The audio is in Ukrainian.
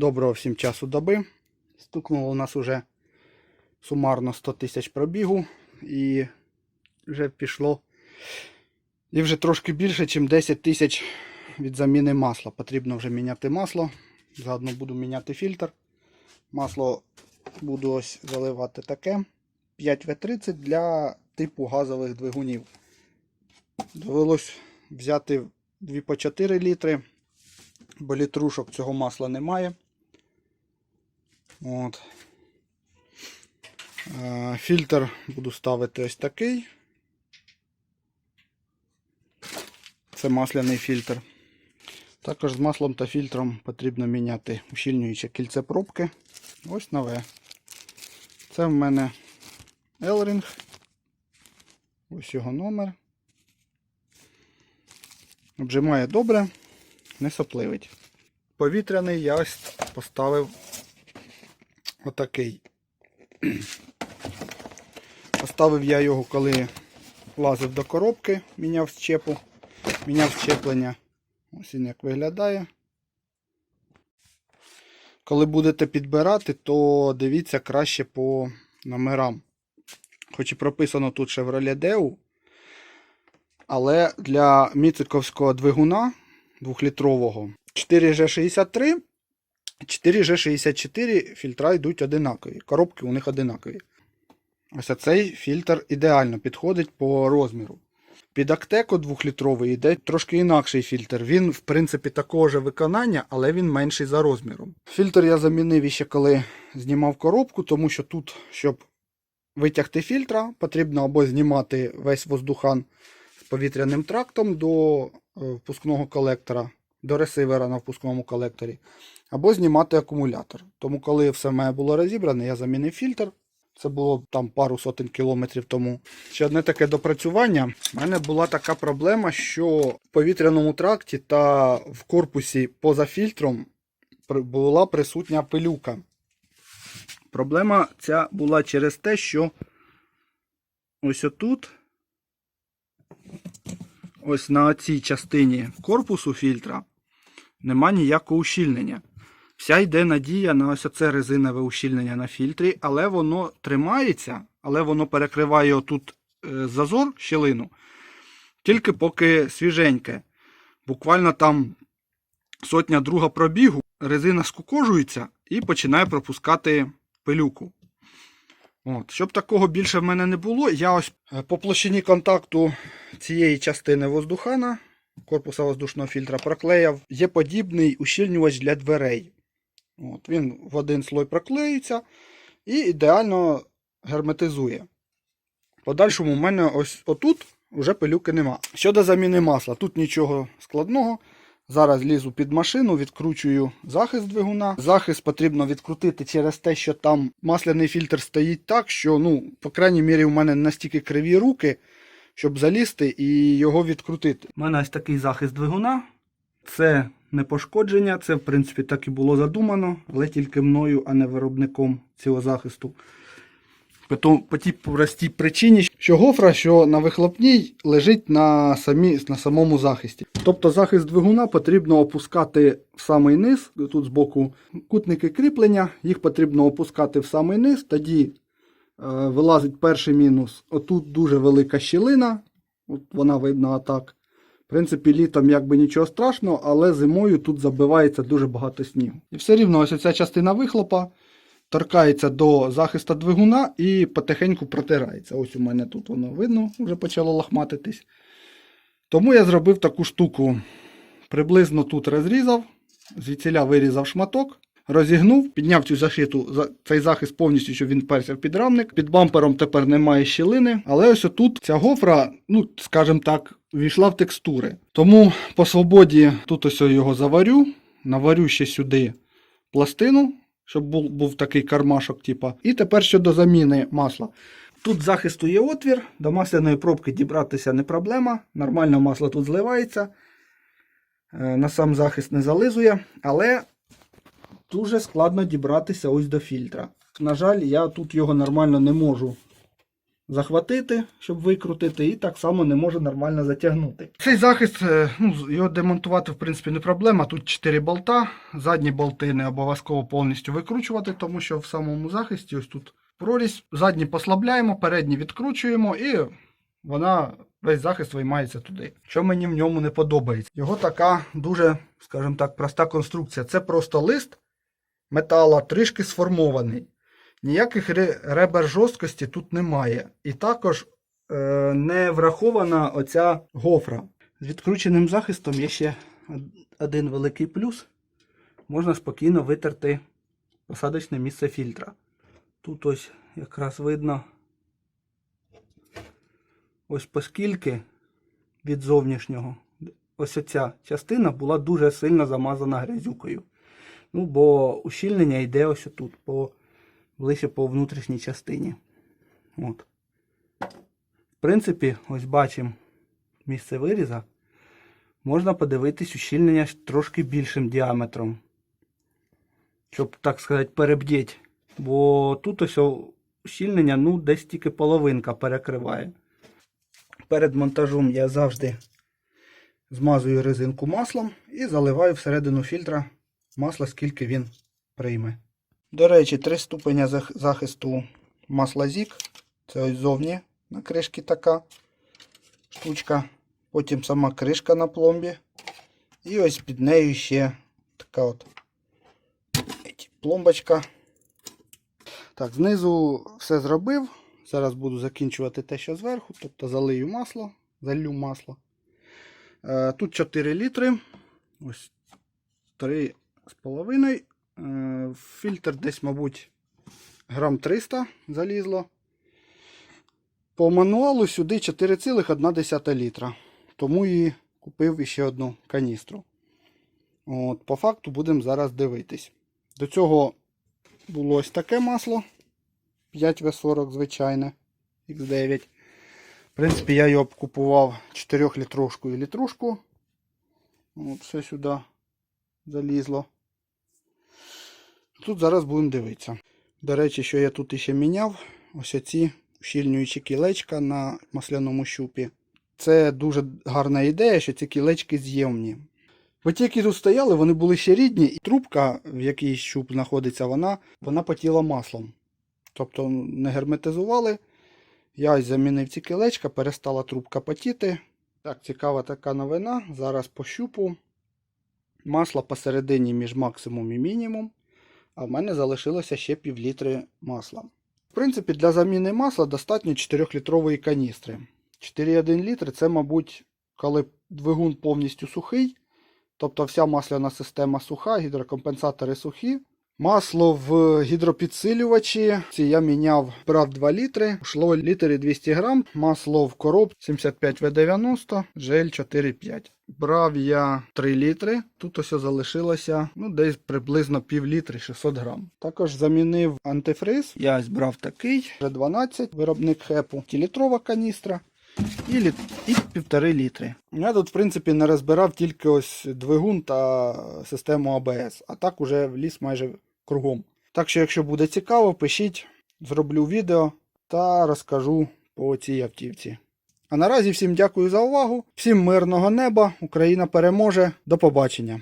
Доброго всім часу доби. Стукнуло у нас уже сумарно 100 тисяч пробігу і вже пішло. І вже трошки більше, ніж 10 тисяч від заміни масла. Потрібно вже міняти масло. Заодно буду міняти фільтр. Масло буду ось заливати таке. 5В30 для типу газових двигунів. Довелось взяти 2 по 4 літри, бо літрушок цього масла немає. От. Е, Фільтр буду ставити ось такий. Це масляний фільтр. Також з маслом та фільтром потрібно міняти ущільнююче кільце пробки. Ось нове. Це в мене Елрінг. Ось його номер. Обжимає добре, не сопливить. Повітряний я ось поставив отакий. Поставив я його, коли лазив до коробки, міняв щепу, міняв щеплення. Ось він як виглядає. Коли будете підбирати, то дивіться краще по номерам. Хоч і прописано тут Chevrolet Deu, але для міциковського двигуна 2-літрового 4G63, 4G64 фільтра йдуть одинакові. Коробки у них одинакові. Ось цей фільтр ідеально підходить по розміру. Під Актеко 2-літровий йде трошки інакший фільтр. Він, в принципі, такого ж виконання, але він менший за розміром. Фільтр я замінив іще коли знімав коробку, тому що тут, щоб витягти фільтра, потрібно або знімати весь воздухан з повітряним трактом до е, впускного колектора, до ресивера на впускному колекторі, або знімати акумулятор. Тому, коли все має було розібране, я замінив фільтр. Це було там пару сотень кілометрів тому. Ще одне таке допрацювання. У мене була така проблема, що в повітряному тракті та в корпусі поза фільтром була присутня пилюка. Проблема ця була через те, що ось отут, ось на цій частині корпусу фільтра, нема ніякого ущільнення. Вся йде надія на ось оце резинове ущільнення на фільтрі, але воно тримається, але воно перекриває отут е, зазор, щілину, тільки поки свіженьке. Буквально там сотня друга пробігу, резина скукожується і починає пропускати пилюку. От. Щоб такого більше в мене не було, я ось е, по площині контакту цієї частини воздухана, корпуса воздушного фільтра, проклеяв. Є подібний ущільнювач для дверей. От, він в один слой проклеюється і ідеально герметизує. Подальшому в мене ось отут вже пилюки нема. Щодо заміни масла, тут нічого складного. Зараз лізу під машину, відкручую захист двигуна. Захист потрібно відкрутити через те, що там масляний фільтр стоїть так, що, ну, по крайній мірі, у мене настільки криві руки, щоб залізти і його відкрутити. У мене ось такий захист двигуна. Це не пошкодження, це в принципі так і було задумано, але тільки мною, а не виробником цього захисту. По, тій простій причині, що гофра, що на вихлопній лежить на, самі, на самому захисті. Тобто захист двигуна потрібно опускати в самий низ, тут збоку кутники кріплення, їх потрібно опускати в самий низ, тоді е, вилазить перший мінус. Отут дуже велика щілина, от вона видна отак. В принципі, літом якби нічого страшного, але зимою тут забивається дуже багато снігу. І все рівно ось ця частина вихлопа торкається до захисту двигуна і потихеньку протирається. Ось у мене тут воно видно, вже почало лахматитись. Тому я зробив таку штуку. Приблизно тут розрізав, звідсіля вирізав шматок, розігнув, підняв цю защиту, цей захист повністю, щоб він перся в підрамник. Під бампером тепер немає щілини. Але ось отут ця гофра, ну, скажімо так, війшла в текстури. Тому по свободі тут ось його заварю, наварю ще сюди пластину, щоб був, був такий кармашок, типа. І тепер щодо заміни масла. Тут захисту є отвір, до масляної пробки дібратися не проблема. Нормально масло тут зливається. Е, На сам захист не зализує, але дуже складно дібратися ось до фільтра. На жаль, я тут його нормально не можу захватити, щоб викрутити, і так само не може нормально затягнути. Цей захист, е, ну, його демонтувати в принципі не проблема. Тут 4 болта. Задні болти не обов'язково повністю викручувати, тому що в самому захисті ось тут прорізь. Задні послабляємо, передні відкручуємо і вона. Весь захист виймається туди. Що мені в ньому не подобається? Його така дуже, скажімо так, проста конструкція. Це просто лист метала, трішки сформований. Ніяких ребер жорсткості тут немає. І також е, не врахована оця гофра. З відкрученим захистом є ще один великий плюс. Можна спокійно витерти посадочне місце фільтра. Тут ось якраз видно, ось поскільки від зовнішнього, ось оця частина була дуже сильно замазана грязюкою. Ну, бо ущільнення йде ось тут, по, ближче по внутрішній частині. От. В принципі, ось бачимо місце виріза. Можна подивитись ущільнення трошки більшим діаметром. Щоб, так сказати, перебдіть. Бо тут ось ущільнення, ну, десь тільки половинка перекриває. Перед монтажом я завжди змазую резинку маслом і заливаю всередину фільтра масла, скільки він прийме. До речі, три ступеня захисту масла зік. Це ось зовні на кришці така штучка. Потім сама кришка на пломбі. І ось під нею ще така от пломбочка. Так, знизу все зробив. Зараз буду закінчувати те, що зверху, тобто залию масло, залью масло. Е, Тут 4 літри. Ось 3 з половиною. Е, Фільтр десь, мабуть, грам 300 залізло. По мануалу сюди 4,1 літра. Тому і купив ще одну каністру. От, по факту будемо зараз дивитись. До цього було ось таке масло. 5В40 звичайне. X9. В принципі, я його купував 4 літрошку і літрушку. От, все сюди залізло. Тут зараз будемо дивитися. До речі, що я тут іще міняв, ось оці ущільнюючі кілечка на масляному щупі. Це дуже гарна ідея, що ці кілечки з'ємні. Бо ті, які тут стояли, вони були ще рідні, і трубка, в якій щуп знаходиться, вона, вона потіла маслом. Тобто не герметизували. Я ось замінив ці кілечка, перестала трубка потіти. Так, цікава така новина. Зараз по щупу. Масло посередині між максимум і мінімум. А в мене залишилося ще півлітри масла. В принципі, для заміни масла достатньо 4-літрової каністри. 4,1 літр це, мабуть, коли двигун повністю сухий. Тобто вся масляна система суха, гідрокомпенсатори сухі. Масло в гідропідсилювачі. Ці я міняв, брав 2 літри, йшло літр і 200 грам. Масло в короб 75В90, жель 4,5. Брав я 3 літри. Тут ось залишилося ну, десь приблизно пів літри 600 грам. Також замінив антифриз. Я брав такий, вже 12, виробник хепу, літрова каністра. І, літ... і півтори літри. Я тут, в принципі, не розбирав тільки ось двигун та систему АБС, а так уже вліз майже кругом. Так що, якщо буде цікаво, пишіть, зроблю відео та розкажу по цій автівці. А наразі всім дякую за увагу, всім мирного неба, Україна переможе, до побачення.